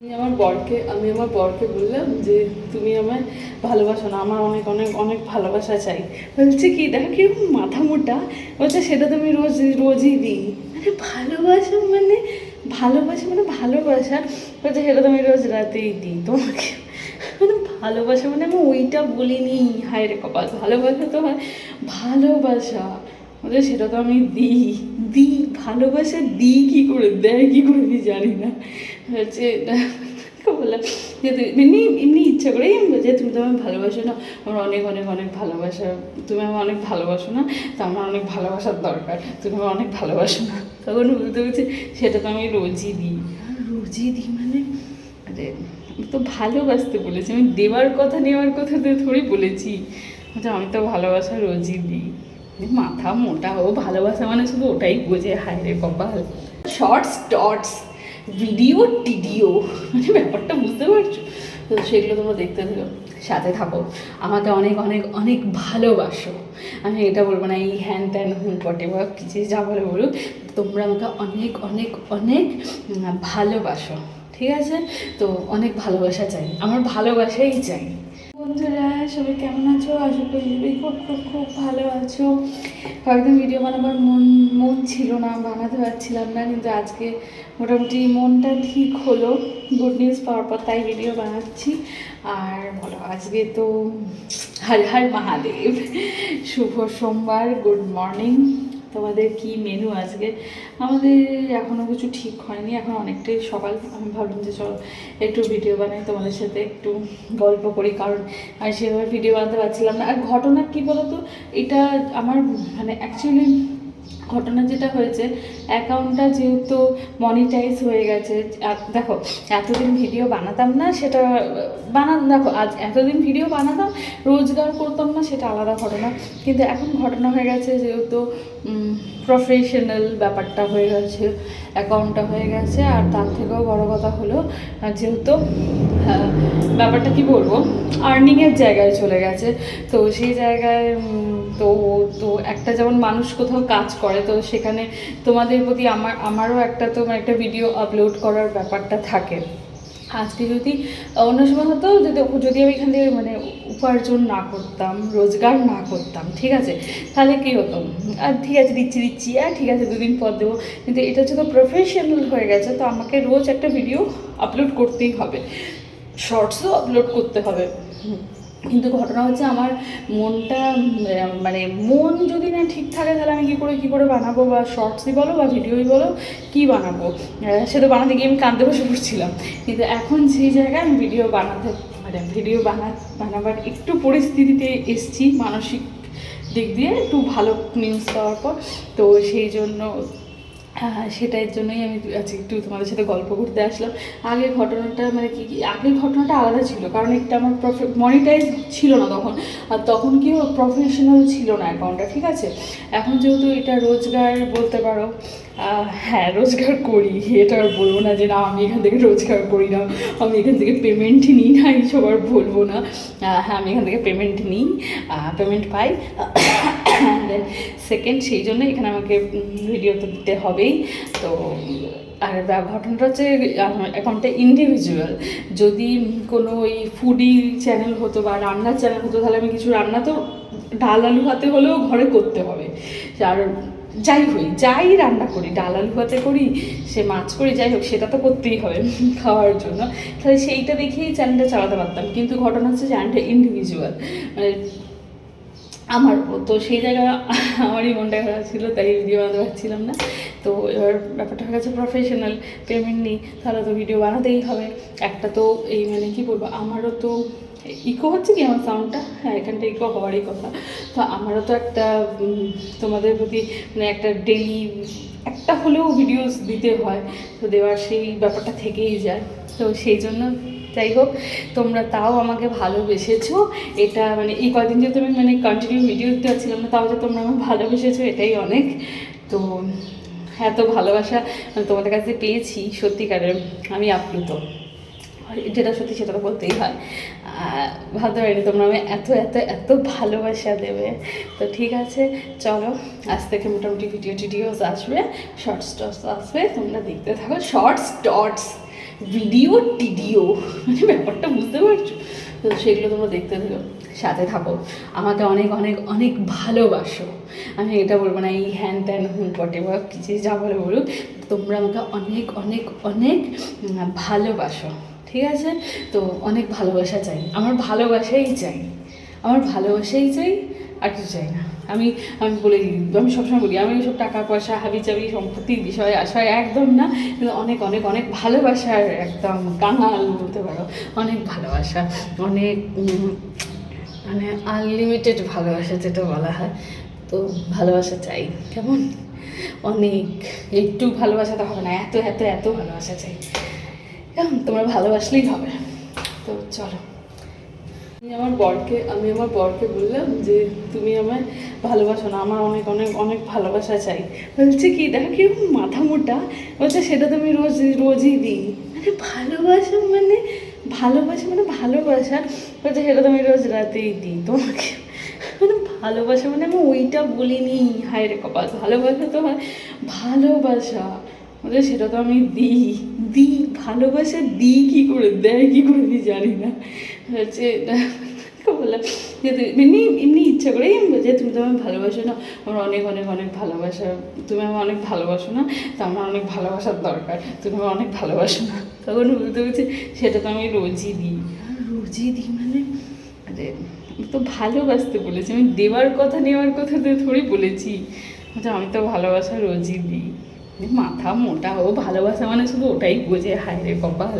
আমি আমার বরকে, আমি আমার বরকে বললাম যে তুমি আমায় ভালোবাসো না। আমার অনেক অনেক অনেক ভালোবাসা চাই। বলছে কি, দেখো কীরকম মাথা মোটা। বলছে, সেটা তো আমি রোজ, রোজই দিই। মানে ভালোবাসা মানে ভালোবাসা মানে ভালোবাসা। বলছে, সেটা তো আমি রোজ রাতেই দিই তোমাকে। মানে ভালোবাসা মানে আমি ওইটা বলিনি। হায় রে কপাল, ভালোবাসা তো হয় ভালোবাসা। বলছে, সেটা তো আমি দিই। দিই, ভালোবাসা দিই কী করে? দেয় কী করে আমি জানি না। হচ্ছে বললাম যে তুই এমনি এমনি ইচ্ছা করেই আমি যে তুমি তো আমায় ভালোবাসো না, আমার অনেক অনেক অনেক ভালোবাসা, তুমি আমার অনেক ভালোবাসো না, তো আমার অনেক ভালোবাসার দরকার, তুমি আমার অনেক ভালোবাসো না। তখন বলতে বলছে, সেটা তো আমি রোজই দিই। রোজই দিই মানে? আরে, আমি তো ভালোবাসতে বলেছি, আমি দেওয়ার কথা, নেওয়ার কথা তো থোড়ি বলেছি। আমি তো ভালোবাসা রোজই দিই। মাথা মোটা ও ভালোবাসা মানে শুধু ওটাই বোঝে, হায় রে কপাল। শর্টস ডটস ভিডিও টিডিও মানে ব্যাপারটা বুঝতে পারছ? তো সেগুলো তোমরা দেখতে থাকো, সাথে থাকো। আমাকে অনেক অনেক অনেক ভালোবাসো। আমি এটা বলব না, এই হ্যান ত্যান হুম পটে বা কিছু যা বলে বলুক, তোমরা আমাকে অনেক অনেক অনেক ভালোবাসো। ঠিক আছে? তো অনেক ভালোবাসা চাই। আমার ভালোবাসাই চাই। বন্ধুরা, সবাই কেমন আছো? আশা করি সবাই খুব খুব খুব ভালো আছো। কয়েকদিন ভিডিও বানাবার মন মন ছিল না, বানাতে পারছিলাম না, কিন্তু আজকে মোটামুটি মনটা ঠিক হলো। গুড নিউজ পাওয়ার পর তাই ভিডিও বানাচ্ছি। আর বলো, আজকে তো হর হর মহাদেব। শুভ সোমবার গুড মর্নিং তোমাদের কি মেনু আজকে? আমাদের এখনও কিছু ঠিক হয়নি, এখন অনেকটাই সকাল। আমি ভাবলাম যে চলো, একটু ভিডিও বানাই, তোমাদের সাথে একটু গল্প করি, কারণ আমি সেভাবে ভিডিও বানাতে পারছিলাম না। আর ঘটনা কি বলতো? এটা আমার মানে অ্যাকচুয়ালি ঘটনা যেটা হয়েছে অ্যাকাউন্টটা যেহেতু মনিটাইজ হয়ে গেছে দেখো, এতদিন ভিডিও বানাতাম না, সেটা, বানা, দেখো, আজ এতদিন ভিডিও বানাতাম, রোজগার করতাম না, সেটা আলাদা ঘটনা। কিন্তু এখন ঘটনা হয়ে গেছে যেহেতু প্রফেশনাল ব্যাপারটা হয়ে গেছে অ্যাকাউন্টটা হয়ে গেছে, আর তার থেকেও বড় কথা হলো যেহেতু ব্যাপারটা কি বলব আর্নিংয়ের জায়গায় চলে গেছে। তো সেই জায়গায় তো তো একটা যেমন মানুষ কোথাও কাজ করে তো সেখানে তোমাদের প্রতি আমার, আমারও একটা তো মানে একটা ভিডিও আপলোড করার ব্যাপারটা থাকে। আজকে যদি, অন্য সময় হতো যদি যদি আমি এখান থেকে মানে উপার্জন না করতাম, রোজগার না করতাম, ঠিক আছে? তাহলে কী হতো? আর ঠিক আছে, দিচ্ছি দিচ্ছি আর ঠিক আছে, দুদিন পর দেবো। কিন্তু এটা হচ্ছে তো প্রফেশনাল হয়ে গেছে, তো আমাকে রোজ একটা ভিডিও আপলোড করতেই হবে। শর্টসও আপলোড করতে হবে। কিন্তু ঘটনা হচ্ছে আমার মনটা মানে মন যদি না ঠিক থাকে, তাহলে আমি কী করে কী করে বানাবো? বা শর্টসই বলো, বা ভিডিওই বলো, কী বানাবো? সে তো বানাতে গিয়ে আমি কাঁদতে বসে পড়ছিলাম। কিন্তু এখন সেই জায়গায় আমি ভিডিও বানাতে মানে ভিডিও বানা, বানাবার একটু পরিস্থিতিতে এসছি, মানসিক দিক দিয়ে একটু ভালো নিউজ পাওয়ার পর। তো সেই জন্য সেটার জন্যই আমি আজকে একটু তোমাদের সাথে গল্প করতে আসলাম। আগে ঘটনাটা মানে কি কি আগের ঘটনাটা আলাদা ছিল, কারণ একটা আমার প্রফে মনিটাইজ ছিল না তখন। আর তখন কি প্রফেশনাল ছিল না অ্যাকাউন্টটা ঠিক আছে? এখন যেহেতু এটা রোজগার বলতে পারো হ্যাঁ রোজগার করি, এটা আর বলব না যে না, আমি এখান থেকে রোজগার করি না, আমি এখান থেকে পেমেন্ট নিই না, এইসব আর বলব না। হ্যাঁ আমি এখান থেকে পেমেন্ট নিই পেমেন্ট পাই। দেন সেকেন্ড সেই জন্য এখানে আমাকে ভিডিও তো দিতে হবেই। তো, আর ঘটনাটা হচ্ছে অ্যাকাউন্টটা ইন্ডিভিজুয়াল যদি কোনো ওই ফুডি চ্যানেল হতো বা রান্নার চ্যানেল হতো, তাহলে আমি কিছু রান্না তো ডাল আলু হাতে হলেও ঘরে করতে হবে। আর যাই হই, যাই রান্না করি, ডাল আলু হাতে করি, সে মাছ করি, যাই হোক, সেটা তো করতেই হবে খাওয়ার জন্য। তাহলে সেইটা দেখেই চ্যানেলটা চালাতে পারতাম। কিন্তু ঘটনা হচ্ছে চ্যানেলটা ইন্ডিভিজুয়াল মানে আমার, তো সেই জায়গা আমারই মনটা খারাপ ছিল, তাই ভিডিও বানাতে পারছিলাম না। তো এবার ব্যাপারটা হয়ে গেছে প্রফেশনাল পেমেন্ট নেই, তাহলে তো ভিডিও বানাতেই হবে। একটা তো এই মানে কি বলব, আমারও তো ইকো হচ্ছে কি আমার সাউন্ডটা হ্যাঁ এখানটা ইকো হওয়ারই কথা। তো আমারও তো একটা তোমাদের প্রতি মানে একটা ডেলি একটা হলেও ভিডিওস দিতে হয়। তো দেওয়ার সেই ব্যাপারটা থেকেই যায়। তো সেই জন্য যাই হোক, তোমরা তাও আমাকে ভালোবেসেছো। এটা মানে এই কদিন যেহেতু আমি মানে কন্টিনিউ ভিডিও দিতে পারছিলাম না, তাও যে তোমরা আমাকে ভালোবেসেছো এটাই অনেক। তো এত ভালোবাসা মানে তোমাদের কাছে পেয়েছি, সত্যিকারের, আমি আপ্লুত। যেটা সত্যি সেটা তো বলতেই হয়। ভাবতে পারিনি তোমরা আমি এত এত এত ভালোবাসা দেবে। তো ঠিক আছে, চলো, আজ থেকে মোটামুটি ভিডিও টিডিওস আসবে শর্টস টর্টস আসবে, তোমরা দেখতে থাকো শর্টস ডটস ভিডিও টিডিও মানে ব্যাপারটা বুঝতে পারছ? তো সেগুলো তোমরা দেখতে থাকো, সাথে থাকো। আমাকে অনেক অনেক অনেক ভালোবাসো। আমি এটা বলব না, এই হ্যান ত্যান হুন পটে বা কিছু যা বলে বলুক, তোমরা আমাকে অনেক অনেক অনেক ভালোবাসো, ঠিক আছে? তো অনেক ভালোবাসা চাই। আমার ভালোবাসাই চাই। আমার ভালোবাসাই চাই আর কিছু চাই না। আমি আমি বলে আমি সবসময় বলি আমি সব টাকা পয়সা হাবি চাবি সম্পত্তির বিষয়ে আশায় একদম না, কিন্তু অনেক অনেক অনেক ভালোবাসার একদম কাঙাল বলতে পারো। অনেক ভালোবাসা, অনেক মানে আনলিমিটেড ভালোবাসা যেটা বলা হয়। তো ভালোবাসা চাই, কেমন? অনেক, একটু ভালোবাসা তো হবে না, এত এত এত ভালোবাসা চাই। কেমন? তোমরা ভালোবাসলেই হবে। তো চলো। আমি আমার বরকে, আমি আমার বরকে বললাম যে তুমি আমায় ভালোবাসো না, আমার অনেক অনেক অনেক ভালোবাসা চাই। বলছে কি, দেখো কীরকম মাথা মোটা। বলছে সেটা তো আমি রোজ, রোজই দিই। মানে ভালোবাসা মানে ভালোবাসা মানে ভালোবাসা। বলছে সেটা তো আমি রোজ রাতেই দিই তোমাকে। মানে ভালোবাসা মানে আমি ওইটা বলিনি। হায় রে কপাল, ভালোবাসা তো ভালোবাসা। বলে সেটা তো আমি দিই দিই, ভালোবাসা দিই কী করে, দেয় কী করে দিই জানি না। হচ্ছে বললাম যে তুই এমনি এমনি ইচ্ছা করেই যে তুমি তো আমায় ভালোবাসো না। আমার অনেক অনেক অনেক ভালোবাসা তুমি আমার অনেক ভালোবাসো না তো আমার অনেক ভালোবাসার দরকার তুমি আমার অনেক ভালোবাসো না। তখন বলতে বলছে সেটা তো আমি রোজই দিই। রোজই দিই মানে? আরে তো ভালোবাসতে বলেছি আমি দেওয়ার কথা নেওয়ার কথা তো থোড়ি বলেছি। বলছে, আমি তো ভালোবাসা রোজই দিই। মাথা মোটা ও ভালোবাসা মানে শুধু ওটাই বোঝে হায় রে কপাল।